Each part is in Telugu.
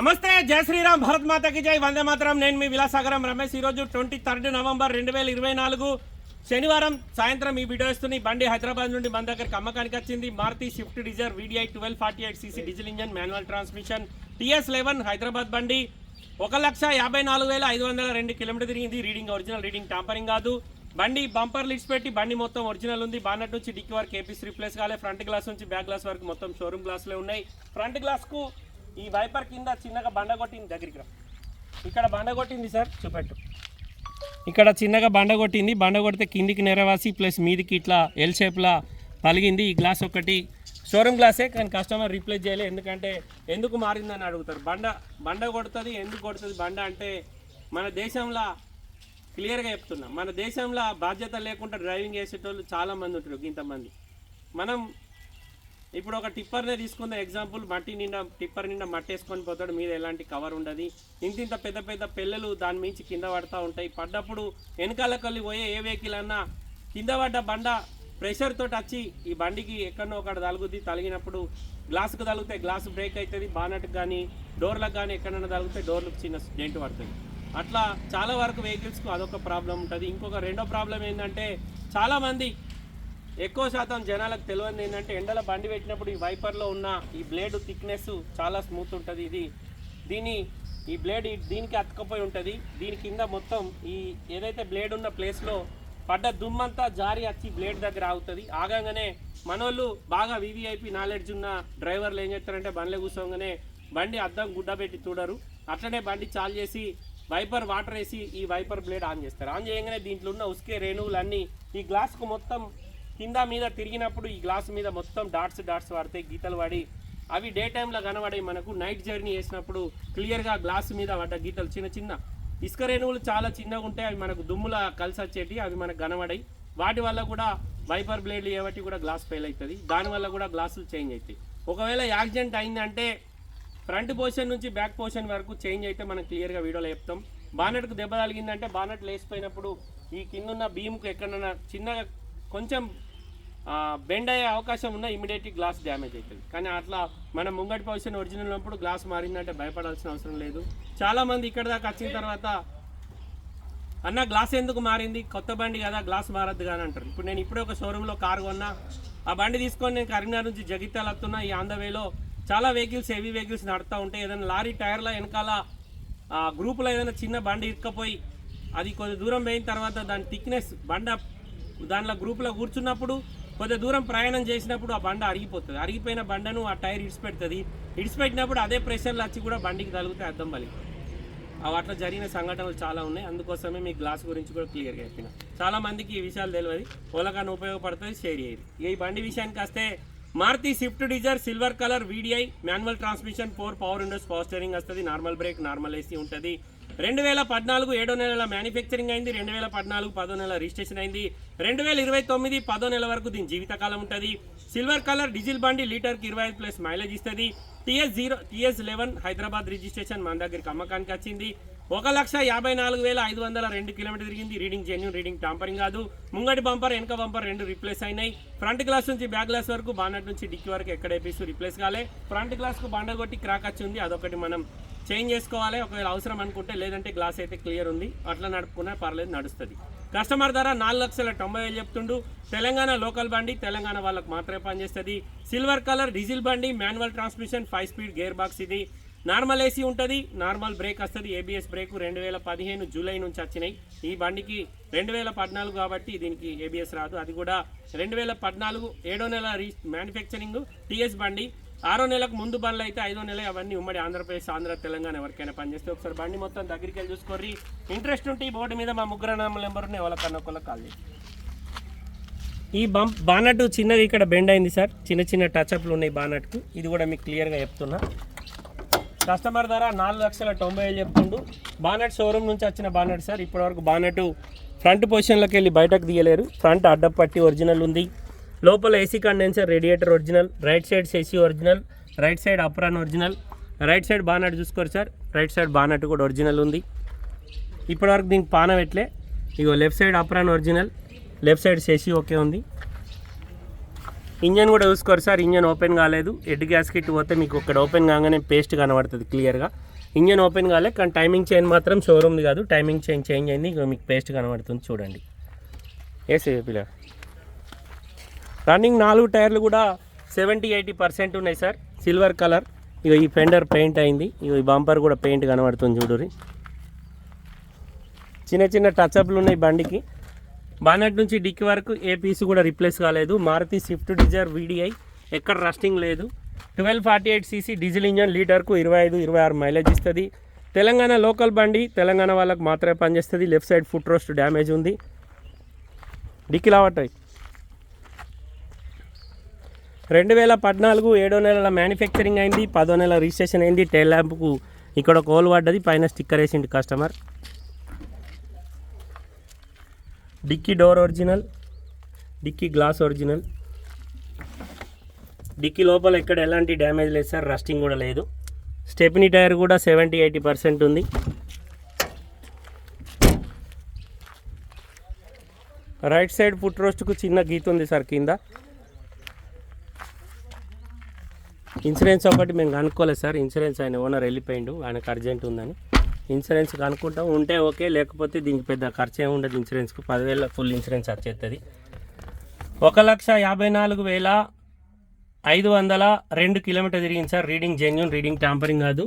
నమస్తే జయ శ్రీరామ్ భారత్ మాతకి జై వందే మాతరం. నేను మీ విలాసాగరం రమేష్. ఈరోజు ట్వంటీ థర్డ్ నవంబర్ రెండు వేల ఇరవై నాలుగు శనివారం సాయంత్రం ఈ వీడియో ఇస్తుంది బండి హైదరాబాద్ నుండి మన దగ్గరికి అమ్మకానికి వచ్చింది. Maruti Swift Dzire VDI twelve forty eight CC diesel engine manual transmission. TS eleven Hyderabad బండి. ఒక లక్ష యాభై నాలుగు వేల ఐదు వందల రెండు కిలోమీటర్ తిరిగింది. రీడింగ్ ఒరిజినల్ రీడింగ్ టాంపరింగ్ కాదు. బండి బంపర్ లిడ్స్ పెట్టి బండి మొత్తం ఒరిజినల్ ఉంది. బానట్ నుంచి డిక్కి వరకు ఏపీస్ రిప్లేస్ కాలే. ఫ్రంట్ గ్లాస్ నుంచి బ్యాక్ గ్లాస్ వరకు మొత్తం షోరూమ్ గ్లాసులే ఉన్నాయి. ఫ్రంట్ గ్లాస్కు ఈ వైపర్ కింద చిన్నగా బండ కొట్టింది దగ్గరికి రా. ఇక్కడ బండ కొట్టింది సార్ చూపెట్టు. ఇక్కడ చిన్నగా బండ కొట్టింది బండ కొడితే కిందికి నెరవాసి ప్లస్ మీదికి ఇట్లా ఎల్ షేప్లా పలిగింది ఈ గ్లాస్ ఒకటి షోరూమ్ గ్లాసే కానీ కస్టమర్ రీప్లేస్ చేయలే ఎందుకంటే ఎందుకు మారిందని అడుగుతారు. బండ బండ కొడుతుంది ఎందుకు కొడుతుంది? బండ అంటే మన దేశంలో క్లియర్గా చెప్తున్నా. మన దేశంలో బాధ్యత లేకుండా డ్రైవింగ్ చేసేటోళ్ళు చాలామంది ఉంటారు ఇంతమంది. మనం ఇప్పుడు ఒక టిప్పర్నే తీసుకుందాం. ఎగ్జాంపుల్ మట్టి నిండా టిప్పర్ నిండా మట్టి వేసుకొని పోతాడు. మీద ఎలాంటి కవర్ ఉండదు. ఇంత ఇంత పెద్ద పెద్ద పిల్లలు దాని మించి కింద పడతా ఉంటాయి. పడ్డప్పుడు వెనకాలకెళ్ళి పోయే ఏ వెహికల్ అన్నా కింద పడ్డ బండ ప్రెషర్ తోటి వచ్చి ఈ బండికి ఎక్కడో ఒకటి తలుగుద్ది. తలిగినప్పుడు గ్లాసుకు తలిగితే గ్లాస్ బ్రేక్ అవుతుంది బానట్కి కానీ డోర్లకు కానీ ఎక్కడైనా తలిగితే డోర్లకు చిన్న డెంట్ పడుతుంది. అట్లా చాలా వరకు వెహికల్స్కు అదొక ప్రాబ్లం ఉంటుంది. ఇంకొక రెండో ప్రాబ్లం ఏంటంటే చాలామంది ఎక్కువ శాతం జనాలకు తెలియదు ఏంటంటే ఎండల బండి పెట్టినప్పుడు ఈ వైపర్లో ఉన్న ఈ బ్లేడ్ థిక్నెస్ చాలా స్మూత్ ఉంటుంది. ఇది దీని ఈ బ్లేడ్ దీనికి అతుకపోయి ఉంటుంది. దీని కింద మొత్తం ఈ ఏదైతే బ్లేడ్ ఉన్న ప్లేస్లో పడ్డ దుమ్మంతా జారి వచ్చి బ్లేడ్ దగ్గర ఆగుతుంది. ఆగంగానే మనోళ్ళు బాగా వివిఐపి నాలెడ్జ్ ఉన్న డ్రైవర్లు ఏం చేస్తారంటే బండ్లో కూర్చోగానే బండి అద్దం గుడ్డ పెట్టి చూడరు. అట్లనే బండి చాలు చేసి వైపర్ వాటర్ వేసి ఈ వైపర్ బ్లేడ్ ఆన్ చేస్తారు. ఆన్ చేయగానే దీంట్లో ఉన్న ఉసుకే రేణువులన్నీ ఈ గ్లాస్కు మొత్తం కింద మీద తిరిగినప్పుడు ఈ గ్లాస్ మీద మొత్తం డాట్స్ డాట్స్ పడతాయి గీతలు పడి అవి డే టైంలో కనబడే మనకు నైట్ జర్నీ చేసినప్పుడు క్లియర్గా గ్లాస్ మీద పడ్డ గీతలు చిన్న చిన్న ఇసుక రేణువులు చాలా చిన్నగా ఉంటాయి అవి మనకు దుమ్ముల కలిసి వచ్చేటి అవి మనకు కనబడాయి. వాటి వల్ల కూడా వైపర్ బ్లేడ్లు ఏవటి కూడా గ్లాస్ ఫెయిల్ అవుతుంది. దానివల్ల కూడా గ్లాసులు చేంజ్ అవుతాయి. ఒకవేళ యాక్సిడెంట్ అయిందంటే ఫ్రంట్ పోర్షన్ నుంచి బ్యాక్ పోర్షన్ వరకు చేంజ్ అయితే మనం క్లియర్గా వీడియోలో చెప్తాం. బానెట్కు దెబ్బ తగిలిందంటే బానెట్ లేసిపోయినప్పుడు ఈ కిందన్న బీమ్కు ఎక్కడన్నా చిన్నగా కొంచెం బెండ్ అయ్యే అవకాశం ఉన్న ఇమీడియట్ గ్లాస్ డ్యామేజ్ అవుతుంది కానీ అట్లా మనం ముంగటి పొజిషన్ ఒరిజినల్ ఉన్నప్పుడు గ్లాస్ మారిందంటే భయపడాల్సిన అవసరం లేదు. చాలామంది ఇక్కడ దాకా వచ్చిన తర్వాత అన్న గ్లాస్ ఎందుకు మారింది? కొత్త బండి కదా గ్లాస్ మారద్దు కానీ అంటారు. ఇప్పుడు నేను ఇప్పుడే ఒక షోరూంలో కారు కొన్నా. ఆ బండి తీసుకొని నేను కరీంనగర్ నుంచి జగిత్యాల వస్తున్నా. ఈ ఆంధ్రవేలో చాలా వెహికల్స్ హెవీ వెహికల్స్ నడుస్తూ ఉంటాయి ఏదైనా లారీ టైర్ల వెనకాల ఆ గ్రూపులో ఏదైనా చిన్న బండి ఇరుక్కపోయి అది కొద్ది దూరం పోయిన తర్వాత దాని థిక్నెస్ బండ దాంట్లో గ్రూప్లో కూర్చున్నప్పుడు కొద్ది దూరం ప్రయాణం చేసినప్పుడు ఆ బండ అరిగిపోతుంది. అరిగిపోయిన బండను ఆ టైర్ ఇడిచిపెడుతుంది. ఇడిచిపెట్టినప్పుడు అదే ప్రెషర్లో వచ్చి కూడా బండికి తగిలితే అర్థం బలి అవి అట్లా జరిగిన సంఘటనలు చాలా ఉన్నాయి. అందుకోసమే మీ గ్లాస్ గురించి కూడా క్లియర్గా చెప్పిన. చాలా మందికి ఈ విషయాలు తెలియదు. ఓలకాన్ని ఉపయోగపడుతుంది షేర్ చేయదు ఈ బండి విషయానికి వస్తే Maruti Swift Dzire silver colour VDI manual transmission four power windows power steering వస్తుంది. నార్మల్ బ్రేక్ నార్మల్ ఏసీ ఉంటుంది. రెండు వేల పద్నాలుగు ఏడో నెలల మ్యానుఫ్యాక్చరింగ్ అయింది రెండు వేల పద్నాలుగు పదో నెల రిజిస్ట్రేషన్ అయింది రెండు వేల ఇరవై తొమ్మిది పదో నెల వరకు దీని జీవితకాలం ఉంటుంది. సిల్వర్ కలర్ డీజిల్ బండి లీటర్కి ఇరవై ఐదు ప్లస్ మైలేజ్ ఇస్తుంది. TS zero TS eleven Hyderabad registration మన దగ్గరికి అమ్మకానికి వచ్చింది. ఒక లక్ష యాభై నాలుగు వేల ఐదు వందల రెండు కిలోమీటర్ తిరిగింది. రీడింగ్ జెన్యున్ రీడింగ్ టాంపరింగ్ కాదు. ముంగటి బంపర్ వెనక బంపర్ రెండు రిప్లేస్ అయినాయి. ఫ్రంట్ గ్లాస్ నుంచి బ్యాక్ గ్లాస్ వరకు బాండర్ నుంచి డిక్కి వరకు ఎక్కడ ఏపీసు రిప్లేస్ కాలే. ఫ్రంట్ గ్లాస్కు బాండర్ కొట్టి క్రాక్ వచ్చి ఉంది. అదొకటి మనం చేంజ్ చేసుకోవాలి. ఒకవేళ అవసరం అనుకుంటే లేదంటే గ్లాస్ అయితే క్లియర్ ఉంది. అట్లా నడుపుకున్నా పర్లేదు నడుస్తుంది. కస్టమర్ ధర నాలుగు లక్షల తొంభై వేలు చెప్తుండు. తెలంగాణ లోకల్ బండి తెలంగాణ వాళ్ళకి మాత్రమే పనిచేస్తుంది. సిల్వర్ కలర్ డీజిల్ బండి manual transmission five speed gear box ఇది. నార్మల్ ఏసీ ఉంటుంది నార్మల్ బ్రేక్ వస్తుంది. ఏబిఎస్ బ్రేక్ రెండు వేల పదిహేను జూలై నుంచి వచ్చినాయి. ఈ బండికి రెండు వేల పద్నాలుగు కాబట్టి దీనికి ఏబిఎస్ రాదు. అది కూడా రెండు వేల పద్నాలుగు ఏడో నెల రీ మ్యానుఫ్యాక్చరింగ్ టీఎస్ బండి. ఆరో నెలకు ముందు బండ్లు అయితే ఐదో నెల అవన్నీ ఉమ్మడి ఆంధ్రప్రదేశ్ ఆంధ్ర తెలంగాణ ఎవరికైనా పనిచేస్తే ఒకసారి బండి మొత్తం దగ్గరికి వెళ్ళి చూసుకోర్రి. ఇంట్రెస్ట్ ఉంటే ఈ బోర్డు మీద మా ముగ్గురు నెంబర్ ఉన్నాయి ఎవరికన్నా ఒకళ్ళకి కాల్ ఈ బంప్ బానట్ చిన్నది ఇక్కడ బెండ్ అయింది సార్. చిన్న చిన్న టచ్అప్లు ఉన్నాయి బానట్కు. ఇది కూడా మీకు క్లియర్గా చెప్తున్నా. కస్టమర్ ధర నాలుగు లక్షల తొంభై వేలు చెప్తుండు. బానట్ షోరూమ్ నుంచి వచ్చిన బానట్ సార్. ఇప్పటివరకు బానట్ ఫ్రంట్ పొజిషన్లోకి వెళ్ళి బయటకు తీయలేరు. ఫ్రంట్ అడ్డపట్టి ఒరిజినల్ ఉంది. లోపల AC condenser radiator original right side AC original right side apron original right side bonnet చూసుకోరు సార్ రైట్ సైడ్ బానట్ కూడా ఒరిజినల్ ఉంది. ఇప్పటివరకు దీనికి పాన ఎట్లే? ఇగో left side apron original left side Shashi okay ఉంది. ఇంజన్ కూడా చూసుకోరు సార్ ఇంజన్ ఓపెన్ కాలేదు. ఎడ్ గ్యాస్ కిట్ పోతే మీకు ఇక్కడ ఓపెన్ కాగానే పేస్ట్ కనబడుతుంది క్లియర్గా. ఇంజన్ ఓపెన్ కాలే కానీ టైమింగ్ చైన్ మాత్రం షోరూమ్ది కాదు. టైమింగ్ చైన్ చేంజ్ అయింది ఇక మీకు పేస్ట్ కనబడుతుంది చూడండి. ఏసీ పిల్లర్ రన్నింగ్ నాలుగు టైర్లు కూడా సెవెంటీ ఎయిటీ పర్సెంట్ ఉన్నాయి సార్. Silver colour. ఇక ఈ ఫెండర్ పెయింట్ అయింది. ఇక ఈ బంపర్ కూడా పెయింట్ కనబడుతుంది చూడురి చిన్న చిన్న టచ్అప్లు ఉన్నాయి బండికి. బానెట్ నుంచి డిక్కి వరకు ఏ పీస్ కూడా రిప్లేస్ కాలేదు. Maruti Swift Dzire VDI. ఎక్కడ రస్టింగ్ లేదు. Twelve forty eight CC diesel engine లీటర్కు ఇరవై ఐదు ఇరవై ఆరు మైలేజ్ ఇస్తుంది. తెలంగాణ లోకల్ బండి తెలంగాణ వాళ్ళకు మాత్రమే పనిచేస్తుంది. Left side foot rest damage ఉంది. డిక్కి లావటాయి రెండు వేల పద్నాలుగు ఏడో నెలల మ్యానుఫ్యాక్చరింగ్ అయింది పదో నెల రిజిస్ట్రేషన్ అయింది టెల్ ల్యాంప్కు ఇక్కడ కోల్ పడ్డది పైన స్టిక్కర్ వేసిండు customer. Dickey door original dickey glass original. Dickey లోపల ఎక్కడ ఎలాంటి డ్యామేజ్ లేదు సార్ రస్టింగ్ కూడా లేదు. స్టెప్నీ టైర్ కూడా సెవెంటీ ఎయిటీ పర్సెంట్ ఉంది. రైట్ సైడ్ ఫుట్ రోస్ట్కు చిన్న గీత ఉంది సార్ కింద. ఇన్సూరెన్స్ ఒకటి మేము కనుక్కోలేదు సార్. ఇన్సూరెన్స్ ఆయన ఓనర్ వెళ్ళిపోయిండు ఆయనకు అర్జెంట్ ఉందని. ఇన్సూరెన్స్ కనుక్కుంటాం ఉంటే ఓకే లేకపోతే దీనికి పెద్ద ఖర్చు ఏమి ఉండదు ఇన్సూరెన్స్కు. పదివేల ఫుల్ ఇన్సూరెన్స్ వచ్చేస్తుంది ఒక లక్ష యాభై నాలుగు వేల ఐదు వందల రెండు కిలోమీటర్ తిరిగింది sir. Reading genuine reading tampering కాదు.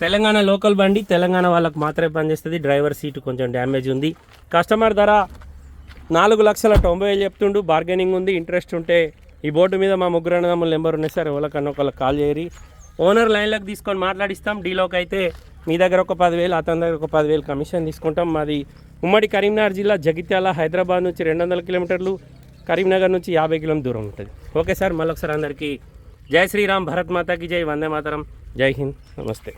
తెలంగాణ లోకల్ బండి తెలంగాణ వాళ్ళకి మాత్రమే పనిచేస్తుంది. డ్రైవర్ సీటు కొంచెం డ్యామేజ్ ఉంది. కస్టమర్ ధర నాలుగు లక్షల తొంభై వేలు చెప్తుండు. బార్గెనింగ్ ఉంది. ఇంట్రెస్ట్ ఉంటే ఈ బోటు మీద మా ముగ్గురు అన్నదమ్ముల నెంబర్ ఉన్నాయి సార్. ఎవరికన్నా ఒకళ్ళకి కాల్ చేయరి. ఓనర్ లైన్లోకి తీసుకొని మాట్లాడిస్తాం. డీలోకి అయితే మీ దగ్గర ఒక పదివేలు అతని దగ్గర ఒక పదివేలు కమిషన్ తీసుకుంటాం. మాది ఉమ్మడి కరీంనగర్ జిల్లా జగిత్యాల హైదరాబాద్ నుంచి రెండు వందల కిలోమీటర్లు కరీంనగర్ నుంచి యాభై కిలోమీటర్ దూరం ఉంటుంది. ఓకే సార్ మళ్ళొకసారి అందరికీ జై శ్రీరామ్ భరత్ మాతాకి జై వందే మాతరం జై హింద్ నమస్తే.